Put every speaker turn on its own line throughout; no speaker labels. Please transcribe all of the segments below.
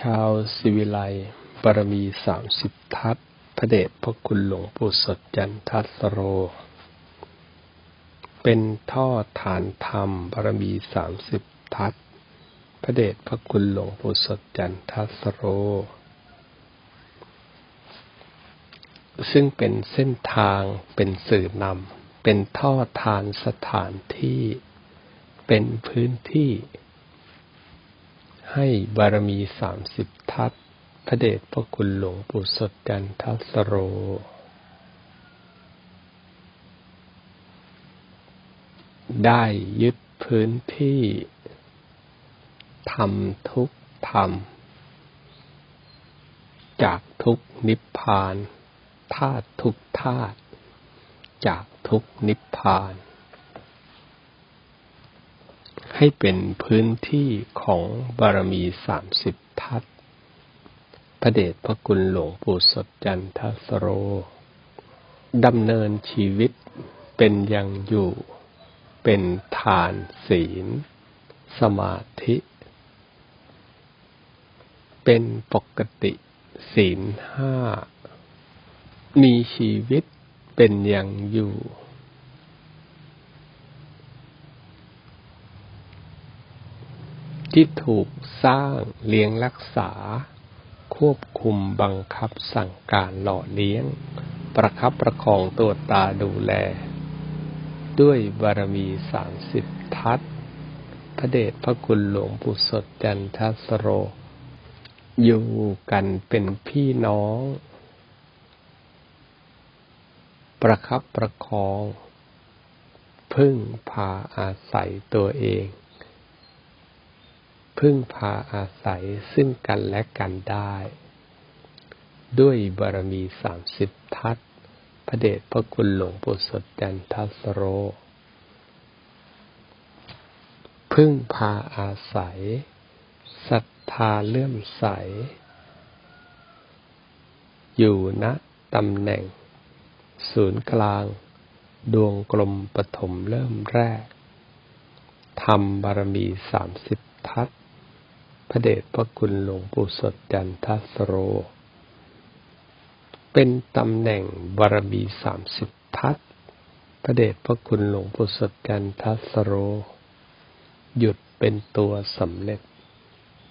ชาวสิวิไลบารมีสามสิบทัศพระเดชพระคุณหลวงปู่สดจันทัสโร เป็นท่อฐานธรรมบารมีสามสิบทัศพระเดชพระคุณหลวงปู่สดจันทัสโร ซึ่งเป็นเส้นทางเป็นสื่อนำเป็นท่อทานสถานที่ เป็นพื้นที่ ให้บารมีสามสิบทัศพระเดชพระคุณหลวงปู่สดกันทัสโร ได้ยึดพื้นที่ทำทุกธรรม จากทุกนิพพานธาตุทุกธาตุจากทุกนิพพาน ให้เป็นพื้นที่ของบารมีสามสิบทัศพระเดชพระคุณหลวงปู่สดจันทสโร ดำเนินชีวิตเป็นยังอยู่ เป็นทานศีล สมาธิ เป็นปกติศีลห้า มีชีวิตเป็นยังอยู่ ที่ถูกสร้างเลี้ยงรักษา ควบคุมบังคับสั่งการหล่อเลี้ยง ประคับประคองตัวตาดูแล ด้วยบารมีสามสิบทัศพระเดชพระคุณหลวงปู่สดจันทสโร อยู่กันเป็นพี่น้อง ประคับประคอง พึ่งพาอาศัยตัวเอง พึ่งพาอาศัยซึ่งกันและกันได้ ด้วยบารมีสามสิบทัศพระเดชพระคุณหลวงปู่สดจันทัสโร พึ่งพาอาศัยศรัทธาเลื่อมใส อยู่ณตำแหน่ง ศูนย์กลาง ดวงกลมปฐมเริ่มแรกทำบารมีสามสิบทัศ พระเดชพระคุณหลวงปู่สดจันทสโร เป็นตำแหน่งบารมีสามสิบทัศพระเดชพระคุณหลวงปู่สดจันทสโร หยุดเป็นตัวสำเร็จ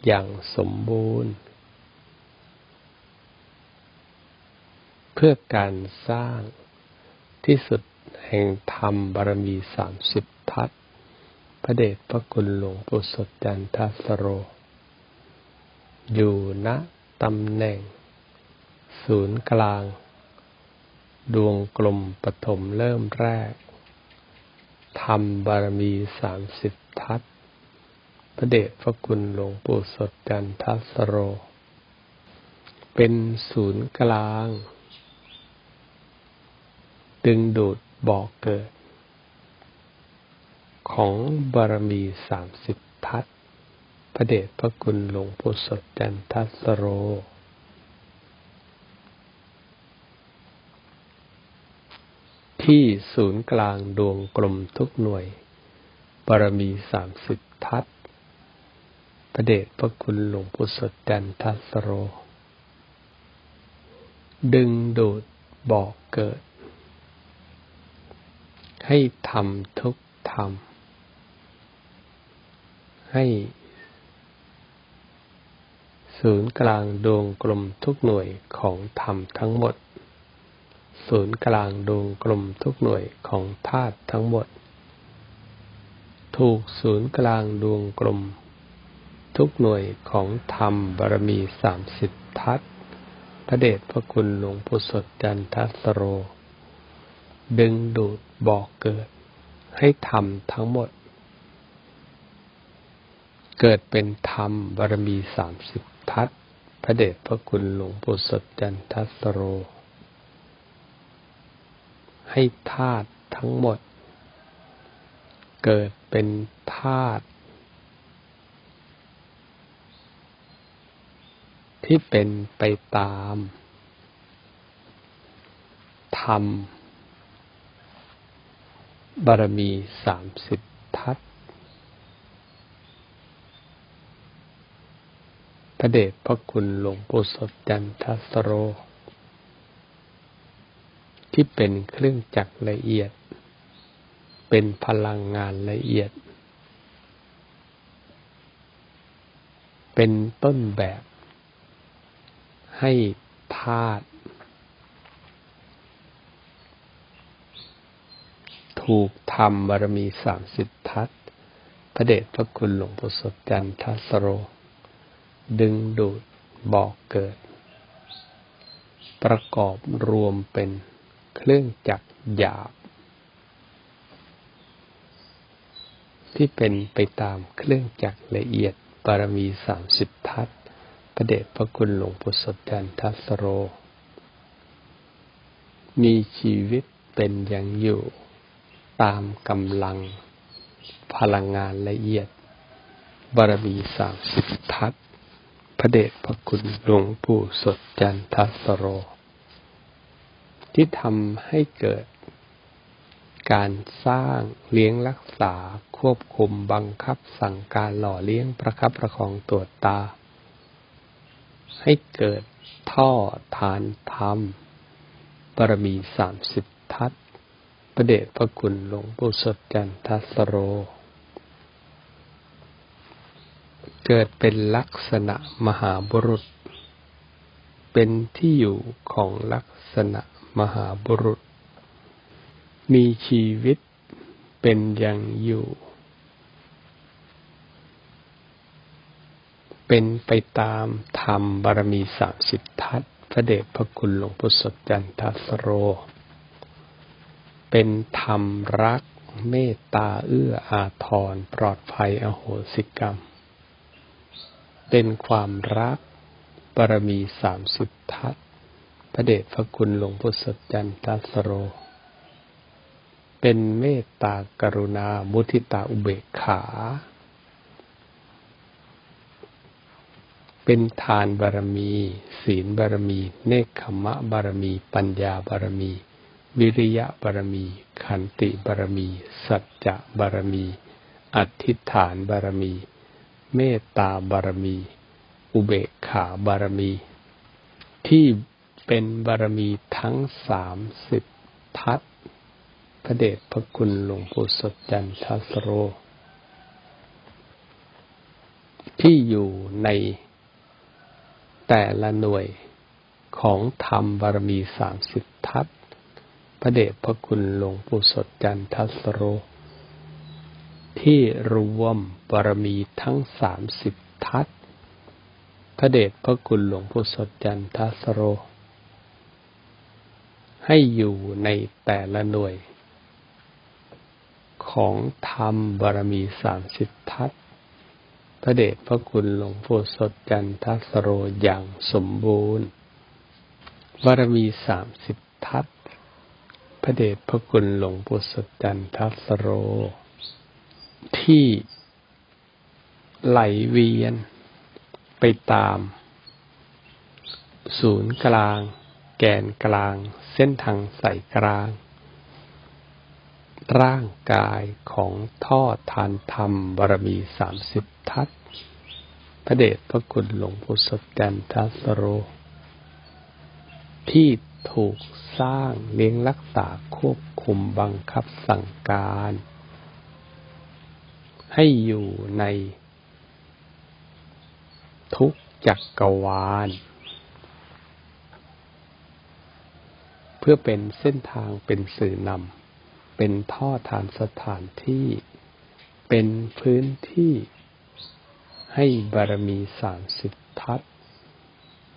อย่างสมบูรณ์ เพื่อการสร้างที่สุดแห่งธรรมบารมีสามสิบทัศพระเดชพระคุณหลวงปู่สดจันทสโร อยู่ณตำแหน่ง ศูนย์กลาง ดวงกลมปฐมเริ่มแรกทำบารมีสามสิบทัศพระเดชพระคุณหลวงปู่สดจันทัสโร เป็นศูนย์กลาง ดึงดูดบ่อกเกิด ของบารมีสามสิบทัศ พระเดชพระคุณหลวงปู่สดจันทัสโร ที่ศูนย์กลางดวงกลมทุกหน่วยบารมีสามสิบทัศพระเดชพระคุณหลวงปู่สดจันทัสโร ดึงดูดบอกเกิด ให้ทำทุกทำให้ ศูนย์กลางดวงกลมทุกหน่วยของธรรมทั้งหมด ศูนย์กลางดวงกลมทุกหน่วยของธาตุทั้งหมด ถูกศูนย์กลางดวงกลม ทุกหน่วยของธรรมบารมีสามสิบทัศพระเดชพระคุณหลวงปู่สดจันทสโร ดึงดูดบอกเกิด ให้ทำทั้งหมด เกิดเป็นธรรมบารมีสามสิบ ทัศพระเดชพระคุณหลวงปู่สดจันทัสโร ให้ธาตุทั้งหมด เกิดเป็นธาตุที่เป็นไปตามธรรมบารมีสามสิบทัศ ระระเดชพระคุณหลวงปู่สดจันทสโร ที่เป็นเครื่องจักรละเอียด เป็นพลังงานละเอียด เป็นต้นแบบ ให้ธาตุถูกทำบารมีสามสิบทัศพระเดชพระคุณหลวงปู่สดจันทสโร ดึงดูดบอกเกิด ประกอบรวมเป็นเครื่องจักรหยาบ ที่เป็นไปตามเครื่องจักรละเอียดบารมีสามสิบทัศพระเดชพระคุณหลวงปู่สดจันทัสโร มีชีวิตเป็นอย่างอยู่ ตามกำลัง พลังงานละเอียดบารมีสามสิบทัศ พระเดชพระคุณหลวงปู่สดจันทสโร ที่ทำให้เกิด การสร้างเลี้ยงรักษาควบคุมบังคับสั่งการหล่อเลี้ยงประคับประคองตรวจตา ให้เกิดท่อทานธรรมบารมีสามสิบทัศพระเดชพระคุณหลวงปู่สดจันทสโร เกิดเป็นลักษณะมหาบุรุษ เป็นที่อยู่ของลักษณะมหาบุรุษ มีชีวิตเป็นอย่างอยู่ เป็นไปตามธรรมบารมีสามสิบทัศพระเดชพระคุณหลวงปู่สดจันทัสโร เป็นธรรมรักเมตตาเอื้ออาทรปลอดภัยอโหสิกรรม เป็นความรักบารมีสามสิบทัศพระเดชพระคุณหลวงพุทธจันทสโร เป็นเมตตากรุณา มุทิตาอุเบกขา เป็นทานบารมี ศีลบารมี เนคขมะบารมี ปัญญาบารมี วิริยะบารมี ขันติบารมี สัจจะบารมี อธิษฐานบารมี เมตตาบารมี อุเบกขาบารมี ที่เป็นบารมีทั้งสามสิบทัศพระเดชพระคุณหลวงปู่สดจันทสโร ที่อยู่ในแต่ละหน่วยของธรรมบารมีสามสิบทัศพระเดชพระคุณหลวงปู่สดจันทสโร ที่รวมบารมีทั้งสามสิบทัศพระเดชพระคุณหลวงปู่สดจันทสโร ให้อยู่ในแต่ละหน่วย ของธรรมบารมีสามสิบทัศพระเดชพระคุณหลวงปู่สดจันทสโรอย่างสมบูรณ์ บารมีสามสิบทัศพระเดชพระคุณหลวงปู่สดจันทสโร ที่ไหลเวียนไปตาม ศูนย์กลาง แกนกลาง เส้นทางสายกลาง ร่างกายของท่อทานธรรมบารมีสามสิบทัศพระเดชพระคุณหลวงปู่สดจันทัสโร ที่ถูกสร้างเลี้ยงรักษาควบคุมบังคับสั่งการ ให้อยู่ในทุกจักกรวาล เพื่อเป็นเส้นทางเป็นสื่อนำเป็นท่อทานสถานที่ เป็นพื้นที่ให้บารมีสามสิบทัศ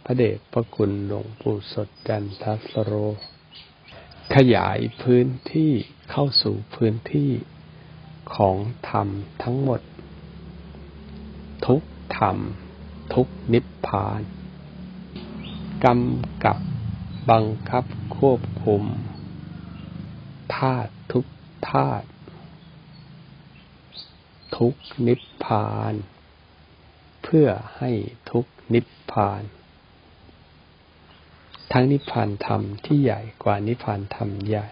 พระเดชพระคุณหลวงปู่สดจันทสโร ขยายพื้นที่เข้าสู่พื้นที่ ของธรรมทั้งหมด ทุกธรรม ทุกนิพพานกำกับบังคับควบคุมธาตุทุกธาตุทุกนิพพาน เพื่อให้ทุกนิพพาน ทั้งนิพพานธรรมที่ใหญ่กว่านิพพานธรรมใหญ่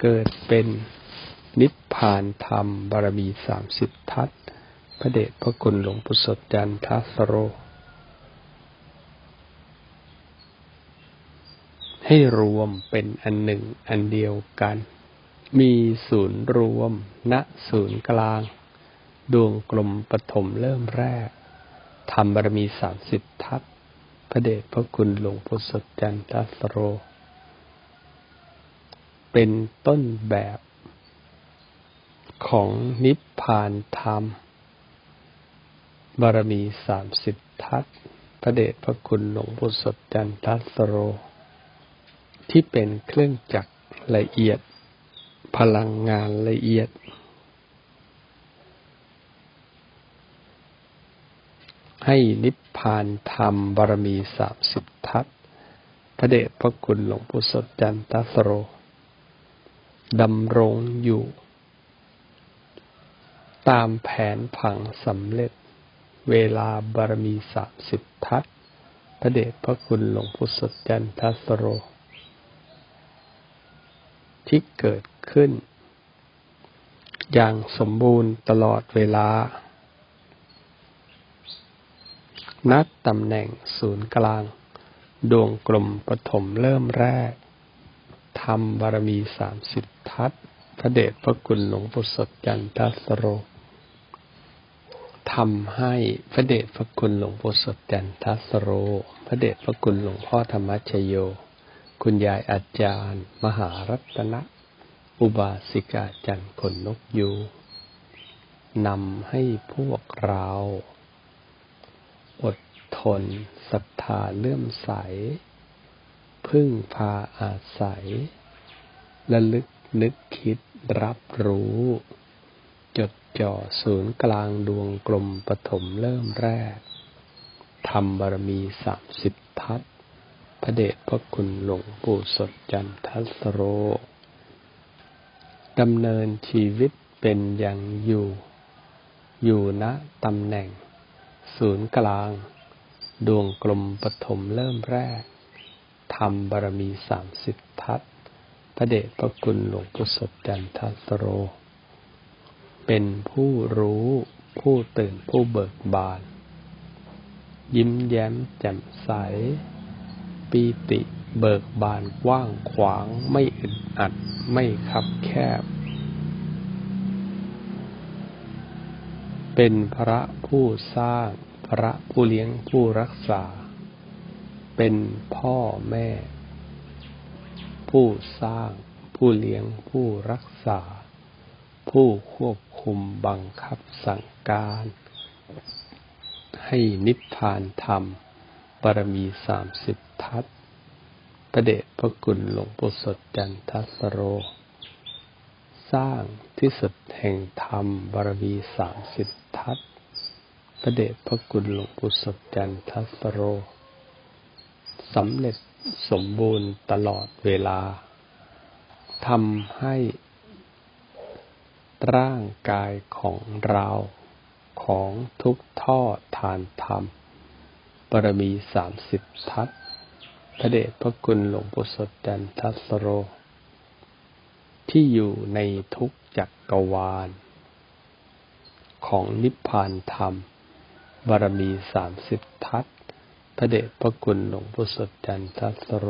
เกิดเป็น นิพพานธรรม บารมีสามสิบทัศพระเดชพระคุณหลวงพุทธสดยันทัสโร ให้รวมเป็นอันหนึ่งอันเดียวกัน มีศูนย์รวม ณศูนย์กลาง ดวงกลมปฐมเริ่มแรกธรรมบารมีสามสิบทัศพระเดชพระคุณหลวงพุทธสดจันทัสโร เป็นต้นแบบ ของนิพพานธรรม บารมีสามสิบทัศพระเดชพระคุณหลวงพุทธจันทัสโร ที่เป็นเครื่องจักรละเอียด พลังงานละเอียด ให้นิพพานธรรมบารมีสามสิบทัศพระเดชพระคุณหลวงพุทธจันทัสโรดำรงอยู่ ตามแผนผังสำเร็จ เวลาบารมีสามสิบทัศพระเดชพระคุณหลวงพุทธจันทสโร ที่เกิดขึ้น อย่างสมบูรณ์ตลอดเวลา นัดตำแหน่งศูนย์กลาง ดวงกลมปฐมเริ่มแรกทำบารมีสามสิบทัศพระเดชพระคุณหลวงปู่สดจันทสโร ทำให้พระเดชพระคุณหลวงปู่สดจันทัสโร พระเดชพระคุณหลวงพ่อธรรมชโย คุณยายอาจารย์ มหารัตนะ อุบาสิกาจันคนนกยูนำให้พวกเรา อดทนศรัทธาเลื่อมใส พึ่งพาอาศัยระลึกนึกคิดรับรู้ จดจ่อศูนย์กลางดวงกลมปฐมเริ่มแรกทำบารมีสามสิบทัศพระเดชพระคุณหลวงปู่สดจันทสโร ดำเนินชีวิตเป็นอย่างอยู่ อยู่ณตำแหน่ง ศูนย์กลาง ดวงกลมปฐมเริ่มแรกทำบารมีสามสิบทัศพระเดชพระคุณหลวงปู่สดจันทสโร เป็นผู้รู้ผู้ตื่นผู้เบิกบาน ยิ้มแย้มแจ่มใส ปีติเบิกบานกว้างขวางไม่อึดอัดไม่คับแคบ เป็นพระผู้สร้างพระผู้เลี้ยงผู้รักษา เป็นพ่อแม่ ผู้สร้างผู้เลี้ยงผู้รักษา ผู้ควบ คุมบังคับสั่งการ ให้นิพพานธรรมบารมีสามสิบทัศประเดชพระคุณหลวงปู่สดจันทสโร สร้างที่สุดแห่งธรรมบารมีสามสิบทัศประเดชพระคุณหลวงปู่สดจันทสโรสำเร็จสมบูรณ์ตลอดเวลาทำให้ ร่างกายของเราของทุกท่อทานธรรมบารมีสามสิบทัศพระเดชพระคุณหลวงปู่สดจันทัสโร ที่อยู่ในทุกจักรวาล ของนิพพานธรรมบารมีสามสิบทัศพระเดชพระคุณหลวงปู่สดจันทัสโร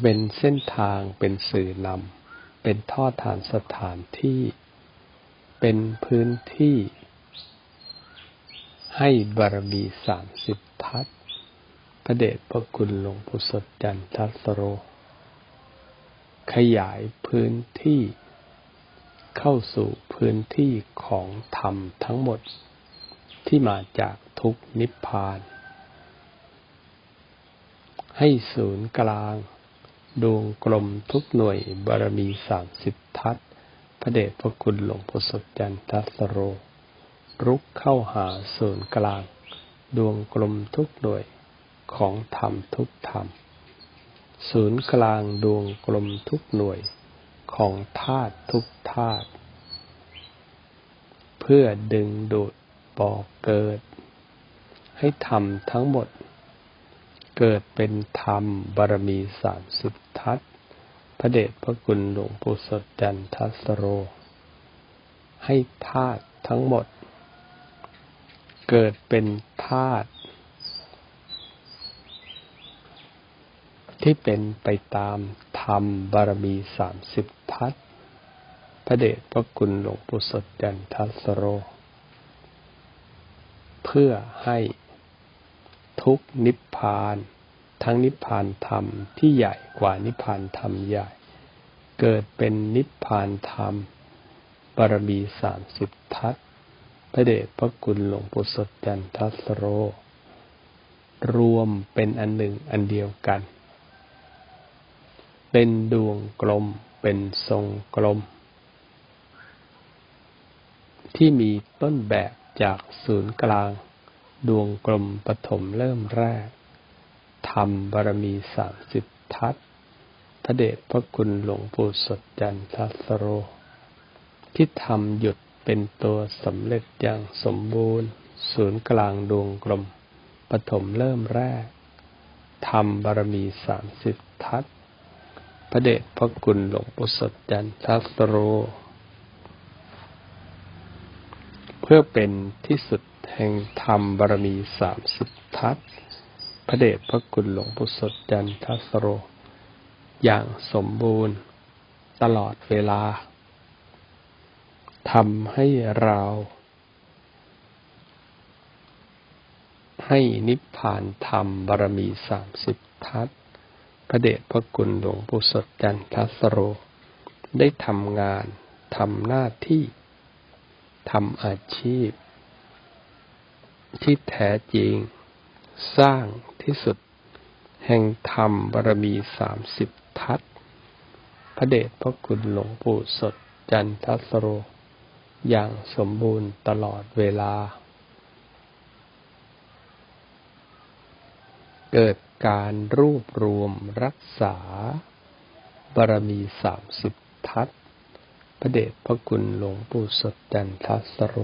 เป็นเส้นทางเป็นสื่อนำ เป็นท่อฐานสถานที่ เป็นพื้นที่ ให้บารมีสามสิบทัศพระเดชพระคุณหลวงปู่สดจันทัสโร ขยายพื้นที่ เข้าสู่พื้นที่ของธรรมทั้งหมด ที่มาจากทุกนิพพาน ให้ศูนย์กลาง ดวงกลมทุกหน่วยบารมีสามสิบทัศพระเดชพระคุณหลวงพ่อสดจันทัสโร รุกเข้าหาศูนย์กลาง ดวงกลมทุกหน่วยของธรรมทุกธรรม ศูนย์กลางดวงกลมทุกหน่วยของธาตุทุกธาตุเพื่อดึงดูดบ่อเกิด ให้ทำทั้งหมด เกิดเป็นธรรมบารมีสามสิบทัศพระเดชพระคุณหลวงปู่สดจันทัสโร ให้ธาตุทั้งหมด เกิดเป็นธาตุที่เป็นไปตามธรรมบารมีสามสิบทัศพระเดชพระคุณหลวงปู่สดจันทัสโร เพื่อให้ทุกนิพ พาน ทั้งนิพพานธรรมที่ใหญ่กว่านิพพานธรรมใหญ่ เกิดเป็นนิพพานธรรมบารมีสามสิบทัศพระเดชพระคุณหลวงปู่สดจันทัสโร รวมเป็นอันหนึ่งอันเดียวกัน เป็นดวงกลมเป็นทรงกลม ที่มีต้นแบบจากศูนย์กลาง ดวงกลมปฐมเริ่มแรก ทำบารมีสามสิบทัศพระเดชพระคุณหลวงปู่สดจันทัสโร ที่ทำหยุดเป็นตัวสำเร็จอย่างสมบูรณ์ ศูนย์กลางดวงกลมปฐมเริ่มแรกทำบารมีสามสิบทัศพระเดชพระคุณหลวงปู่สดจันทัสโร เพื่อเป็นที่สุดแห่งธรรมบารมีสามสิบทัศ พระเดชพระคุณหลวงปู่สดจันทัสโร อย่างสมบูรณ์ตลอดเวลาทำให้เรา ให้นิพพานธรรมบารมีสามสิบทัศพระเดชพระคุณหลวงปู่สดจันทัสโร ได้ทำงานทำหน้าที่ทำอาชีพ ที่แท้จริง สร้างที่สุด แห่งธรรมบารมีสามสิบทัศพระเดชพระคุณหลวงปู่สดจันทัสโร อย่างสมบูรณ์ตลอดเวลา เกิดการรวบรวมรักษาบารมีสามสิบทัศพระเดชพระคุณหลวงปู่สดจันทัสโร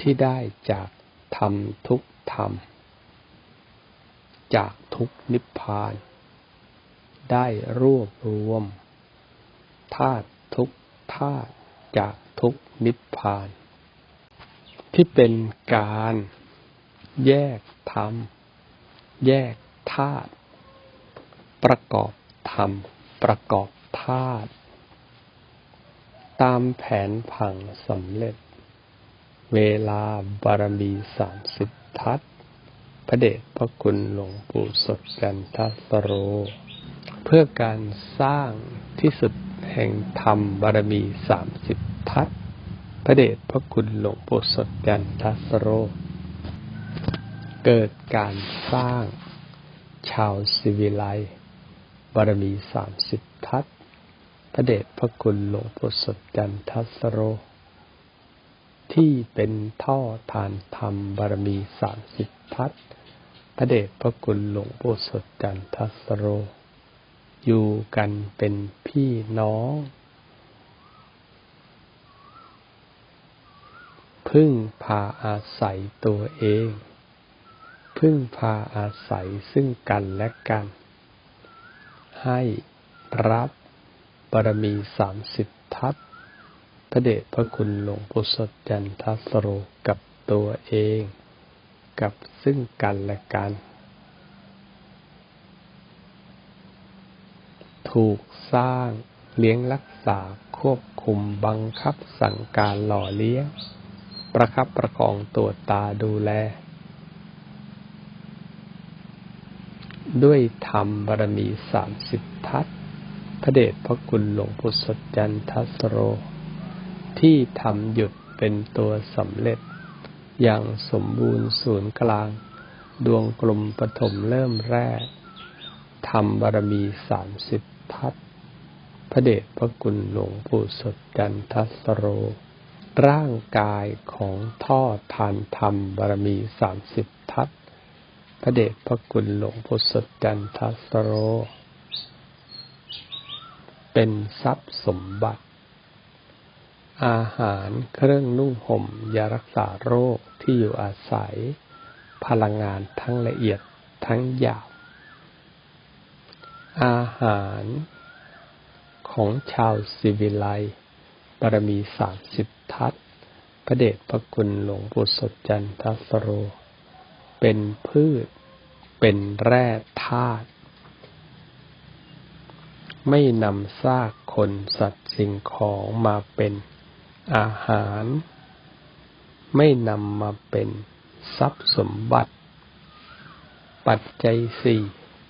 ที่ได้จากธรรมทุกธรรม จากทุกนิพพาน ได้รวบรวมธาตุทุกธาตุจากทุกนิพพาน ที่เป็นการแยกธรรม แยกธาตุประกอบธรรม ประกอบธาตุตามแผนผังสำเร็จ เวลาบารมีสามสิบทัศพระเดชพระคุณหลวงปู่สดกันทัสโร เพื่อการสร้างที่สุดแห่งธรรมบารมีสามสิบทัศพระเดชพระคุณหลวงปู่สดกันทัสโร เกิดการสร้างชาวสิวิไลบารมีสามสิบทัศพระเดชพระคุณหลวงปู่สดจันทัสโร ที่เป็นท่อทานธรรมบารมีสามสิบทัศพระเดชพระคุณหลวงปู่สดจันทัสโร อยู่กันเป็นพี่น้อง พึ่งพาอาศัยตัวเอง พึ่งพาอาศัยซึ่งกันและกัน ให้รับบารมีสามสิบทัศ พระเดชพระคุณหลวงปู่สดจันทัสโรกับตัวเอง กับซึ่งกันและกัน ถูกสร้างเลี้ยงรักษาควบคุมบังคับสั่งการหล่อเลี้ยง ประคับประคองตัวตาดูแล ด้วยธรรมบารมีสามสิบทัศพระเดชพระคุณหลวงปู่สดจันทัสโร ที่ทำหยุดเป็นตัวสำเร็จ อย่างสมบูรณ์ศูนย์กลาง ดวงกลมปฐมเริ่มแรกธรรมบารมีสามสิบทัศพระเดชพระคุณหลวงปู่สดจันทัสโร ร่างกายของท่อทานธรรมบารมีสามสิบทัศพระเดชพระคุณหลวงพุทธจันทสโร เป็นทรัพย์สมบัติ อาหารเครื่องนุ่งห่มยารักษาโรคที่อยู่อาศัย พลังงานทั้งละเอียดทั้งหยาบ อาหารของชาวสิวิไลบารมีสามสิบทัศพระเดชพระคุณหลวงปู่สดจันทสโร เป็นพืช เป็นแร่ธาตุไม่นำซากคนสัตว์สิ่งของมาเป็น อาหาร ไม่นำมาเป็นทรัพย์สมบัติ ปัจจัยสี่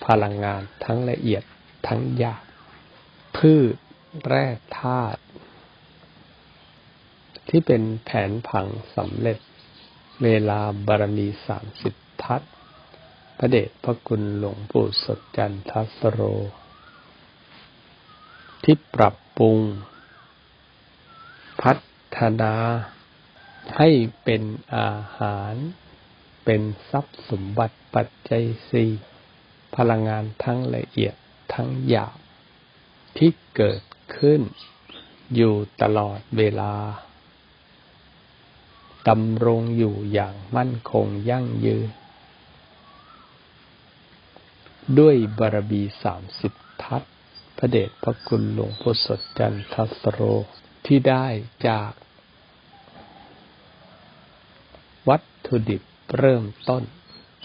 พลังงานทั้งละเอียดทั้งหยาบพืชแร่ธาตุที่เป็นแผนผังสำเร็จ เวลาบารมีสามสิบทัศพระเดชพระคุณหลวงปู่สดจันทัสโร ที่ปรับปรุง พัฒ นา ให้เป็นอาหาร เป็นทรัพย์สมบัติปัจจัยสี่พลังงานทั้งละเอียดทั้งหยาบที่เกิดขึ้นอยู่ตลอดเวลาดำรงอยู่อย่างมั่นคงยั่งยืน ด้วยบารมีสามสิบทัศพระเดชพระคุณหลวงพ่อสดจันทัสโร ที่ได้จากวัตถุดิบเริ่มต้น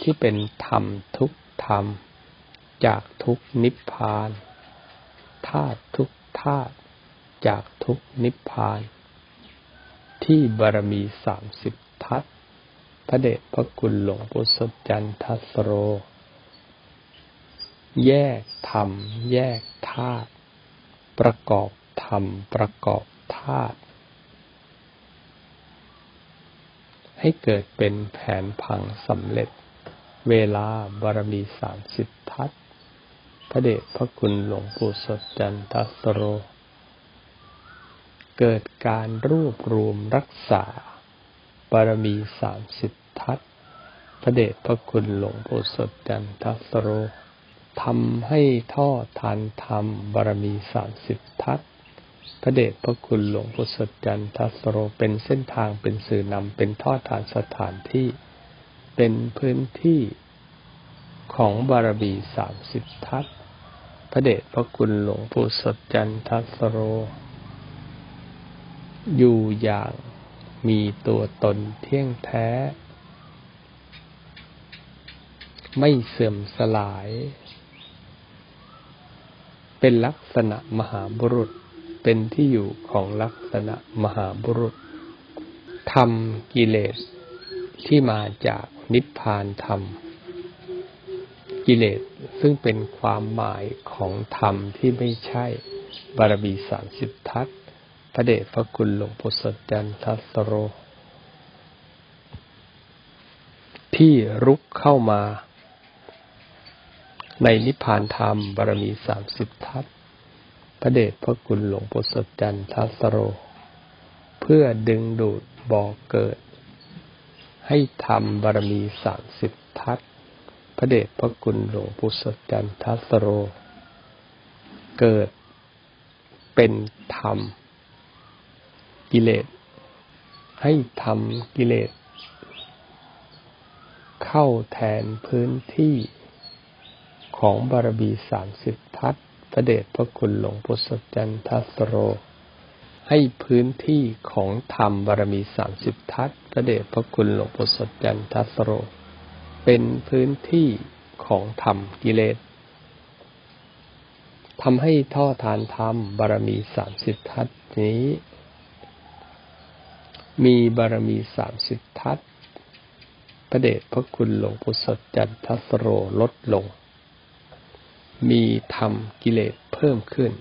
ที่เป็นธรรมทุกธรรม จากทุกนิพพานธาตุทุกธาตุจากทุกนิพพาน ที่บารมีสามสิบทัศพระเดชพระคุณหลวงปู่สดจันทัสโร แยกธรรม แยกธาตุประกอบธรรม ประกอบ ธาตุให้เกิดเป็นแผนผังสำเร็จ เวลาบารมีสามสิบทัศพระเดชพระคุณหลวงปู่สดจันทัสโร เกิดการรวบรวมรักษา บารมีสามสิบทัศพระเดชพระคุณหลวงปู่สดจันทสโรทำให้ท่อทานธรรมบารมีสามสิบทัศ พระเดชพระคุณหลวงปู่สดจันทัสโรเป็นเส้นทางเป็นสื่อนำเป็นท่อทานสถานที่ เป็นพื้นที่ของบารมีสามสิบทัศพระเดชพระคุณหลวงปู่สดจันทัสโร อยู่อย่างมีตัวตนเที่ยงแท้ ไม่เสื่อมสลาย เป็นลักษณะมหาบุรุษ เป็นที่อยู่ของลักษณะมหาบุรุษทำกิเลสที่มาจากนิพพานธรรม กิเลสซึ่งเป็นความหมายของธรรมที่ไม่ใช่ บารมีสามสิบทัศพระเดชพระคุณหลวงปู่สดจันทัสโร ที่รุกเข้ามา ในนิพพานธรรมบารมีสามสิบทัศ พระเดชพระคุณหลวงปู่สดจันทัสโร เพื่อดึงดูดบ่อเกิด ให้ทำบารมีสามสิบทัศพระเดชพระคุณหลวงปู่สดจันทัสโร เกิดเป็นธรรม กิเลส ให้ทำกิเลส เข้าแทนพื้นที่ของบารมีสามสิบทัศ พระเดชพระคุณหลวงพุทธจันทัสโร ให้พื้นที่ของธรรมบารมีสามสิบทัศพระเดชพระคุณหลวงพุทธจันทัสโร เป็นพื้นที่ของธรรมกิเลสทำให้ท่อทานธรรมบารมีสามสิบทัศนี้ มีบารมีสามสิบทัศพระเดชพระคุณหลวงปู่สดจันทัสโรลดลง มีธรรมกิเลสเพิ่มขึ้น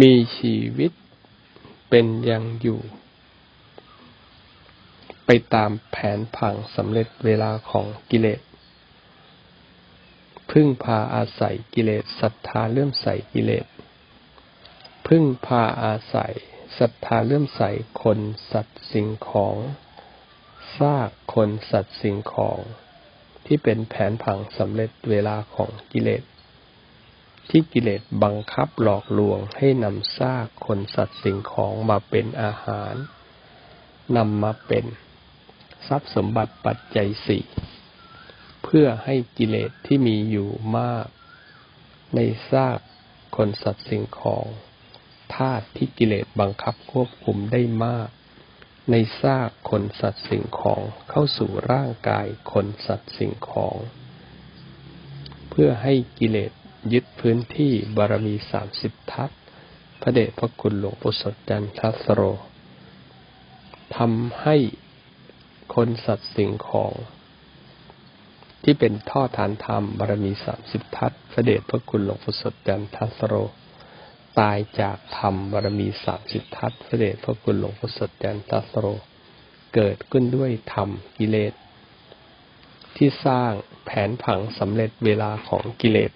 มีชีวิตเป็นยังอยู่ ไปตามแผนผังสำเร็จเวลาของกิเลส พึ่งพาอาศัยกิเลสศรัทธาเลื่อมใสกิเลส พึ่งพาอาศัยศรัทธาเลื่อมใสคนสัตว์สิ่งของซากคนสัตว์สิ่งของ ที่เป็นแผนผังสำเร็จเวลาของกิเลส ที่กิเลสบังคับหลอกลวงให้นำซากคนสัตว์สิ่งของมาเป็นอาหารนำมาเป็นทรัพย์สมบัติปัจจัยสี่เพื่อให้กิเลสที่มีอยู่มาก ในซากคนสัตว์สิ่งของธาตุที่กิเลสบังคับควบคุมได้มาก ในซากคนสัตว์สิ่งของเข้าสู่ร่างกายคนสัตว์สิ่งของ เพื่อให้กิเลส ยึดพื้นที่บารมีสามสิบทัศพระเดชพระคุณหลวงปู่สดจันทัสโรทำให้คนสัตว์สิ่งของ ที่เป็นท่อฐานธรรมบารมีสามสิบทัศพระเดชพระคุณหลวงปู่สดจันทัสโร ตายจากธรรมบารมีสามสิบทัศพระเดชพระคุณหลวงปู่สดจันทัสโร เกิดขึ้นด้วยธรรมกิเลสที่สร้างแผนผังสำเร็จเวลาของกิเลส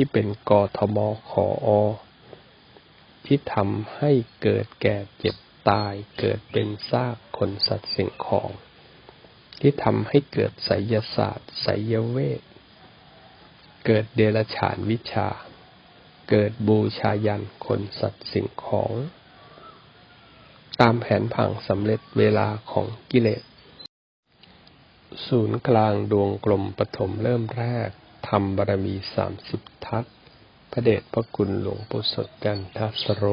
ที่เป็นกทมขออ ที่ทำให้เกิดแก่เจ็บตายเกิดเป็นซากคนสัตว์สิ่งของ ที่ทำให้เกิดไสยศาสตร์ไสยเวทเกิดเดรัจฉานวิชา เกิดบูชายันคนสัตว์สิ่งของ ตามแผนผังสำเร็จเวลาของกิเลส ศูนย์กลางดวงกลมปฐมเริ่มแรก ทำบารมีสามสิบทัศพระเดชพระคุณหลวงปู่สดจันทสโร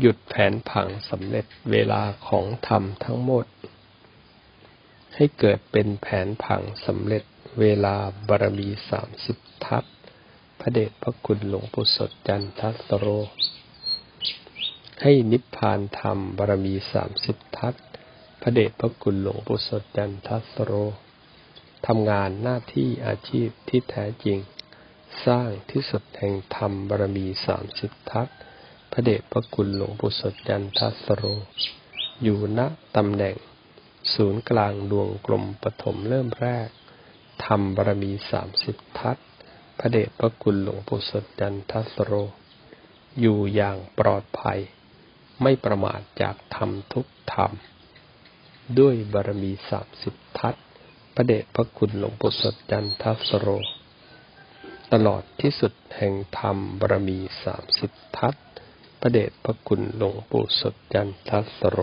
หยุดแผนผังสำเร็จเวลาของธรรมทั้งหมด ให้เกิดเป็นแผนผังสำเร็จเวลาบารมีสามสิบทัศพระเดชพระคุณหลวงปู่สดจันทสโร ให้นิพพานธรรมบารมีสามสิบทัศพระเดชพระคุณหลวงปู่สดจันทสโร ทำงานหน้าที่อาชีพที่แท้จริง สร้างที่สุดแห่งธรรมบารมีสามสิบทัศพระเดชพระคุณหลวงปู่สดจันทัสโร อยู่ณตำแหน่ง ศูนย์กลางดวงกลมปฐมเริ่มแรกธรรมบารมีสามสิบทัศพระเดชพระคุณหลวงปู่สดจันทัสโร อยู่อย่างปลอดภัย ไม่ประมาทจากธรรมทุกธรรม ด้วยบารมีสามสิบทัศ พระเดชพระคุณหลวงปู่สดจันทัสโร ตลอดที่สุดแห่งธรรมบารมีสามสิบทัศพระเดชพระคุณหลวงปู่สดจันทัสโร